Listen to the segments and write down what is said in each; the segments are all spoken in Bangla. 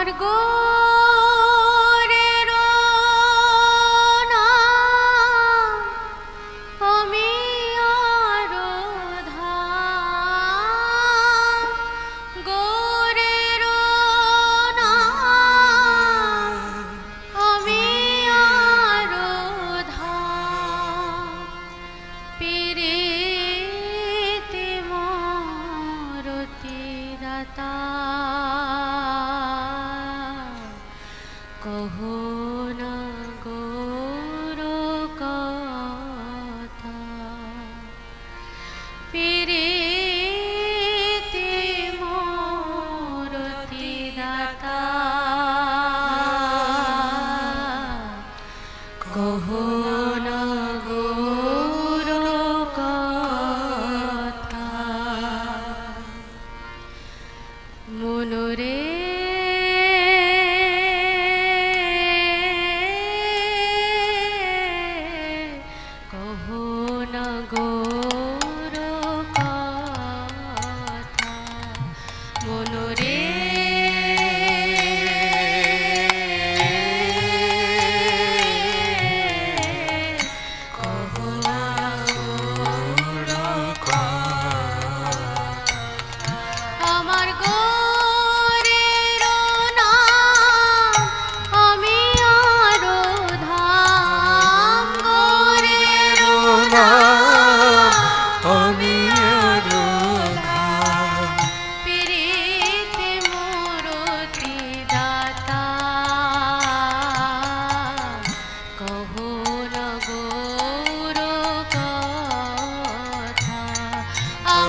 আমার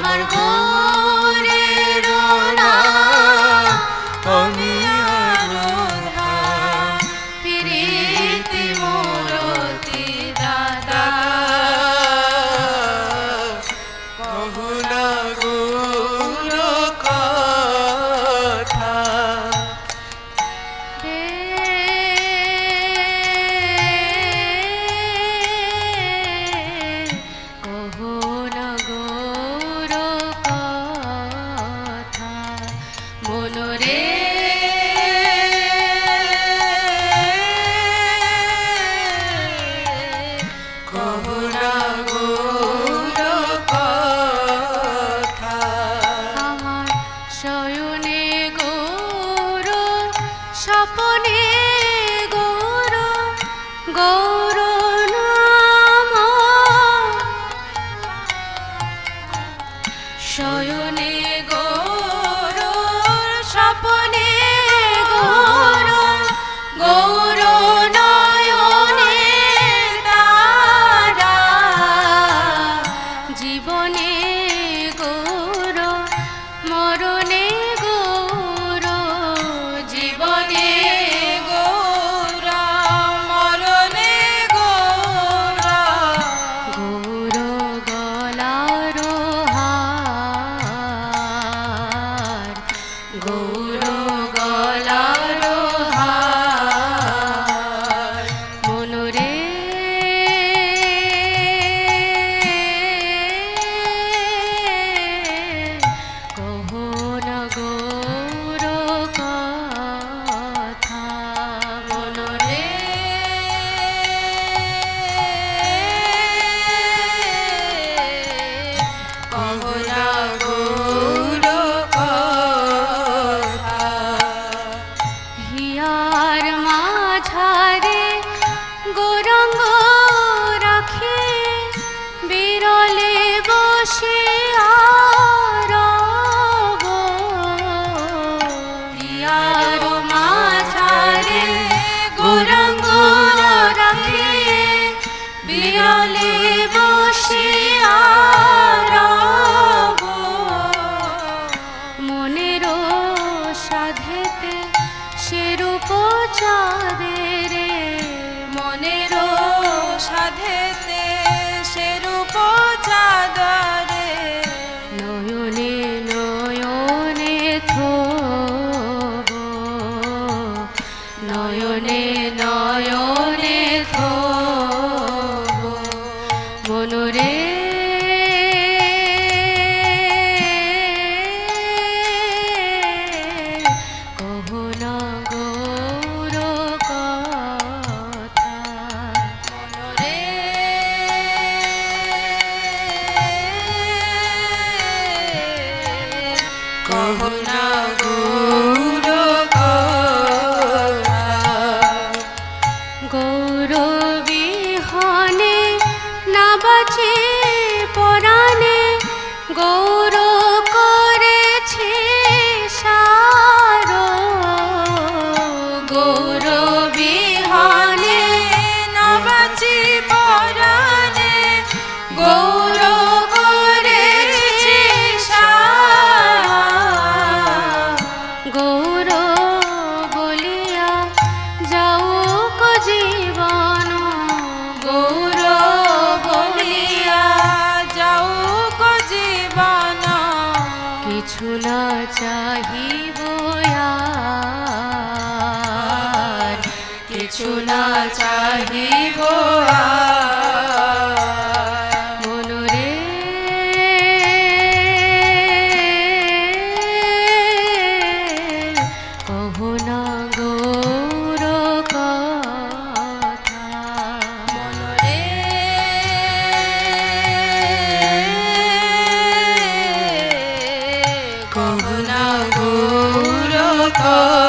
আমার গৌরের go. সাধেতে पराणे गौरव झुना चाही वो यार कि झुना चाही का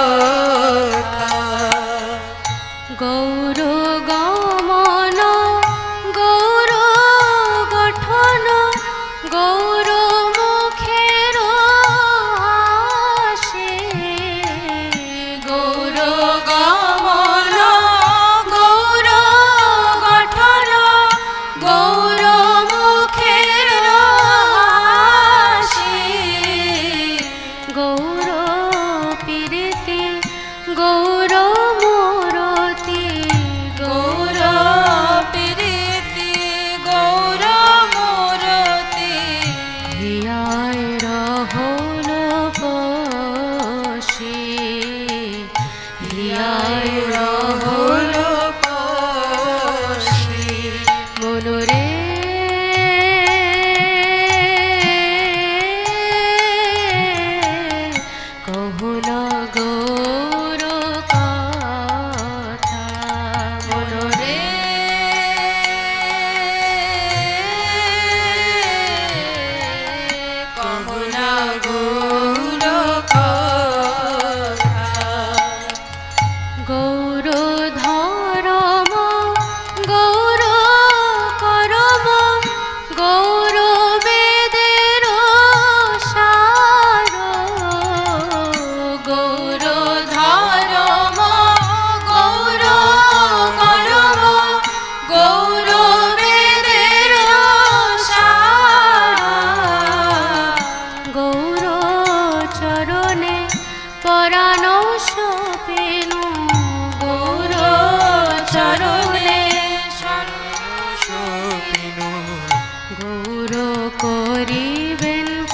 गुरु गुरुकोरि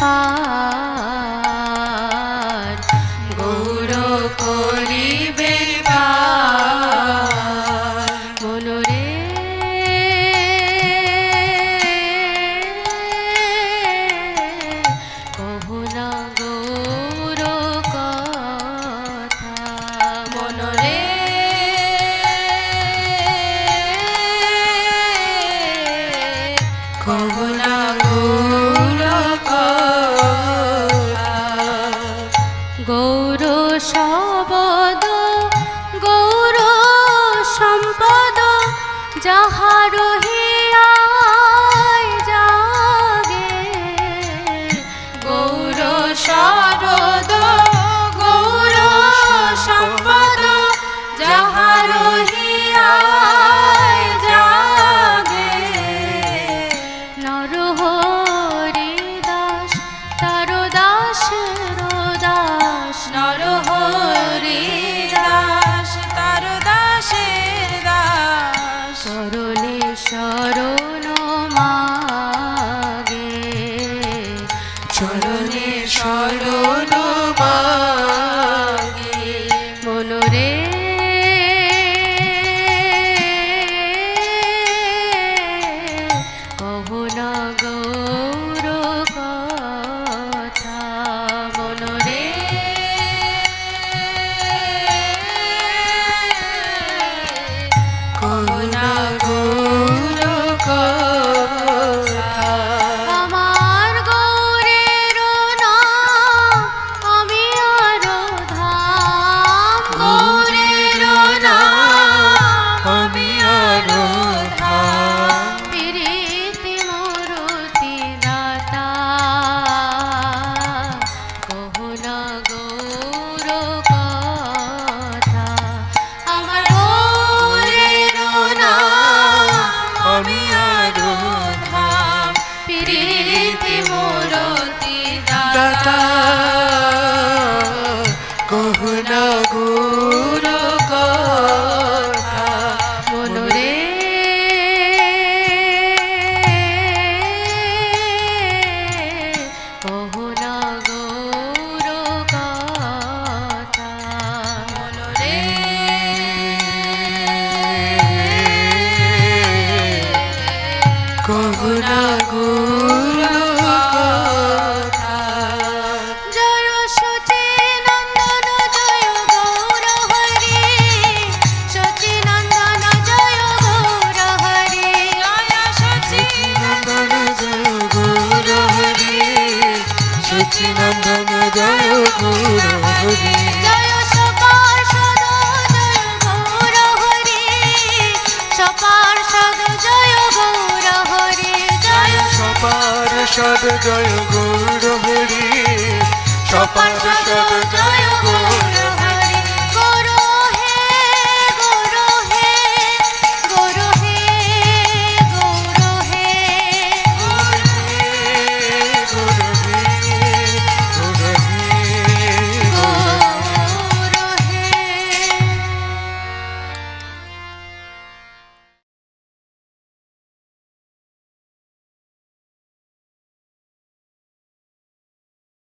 पा adoro. लगातार নন্দন জয় গুরু হরি জয় সপার্ষদ জয় গৌর হরি সপার্ষদ জয় গৌর হরি জয় সপার্ষদ জয় গৌর হরি সপার্ষদ জয়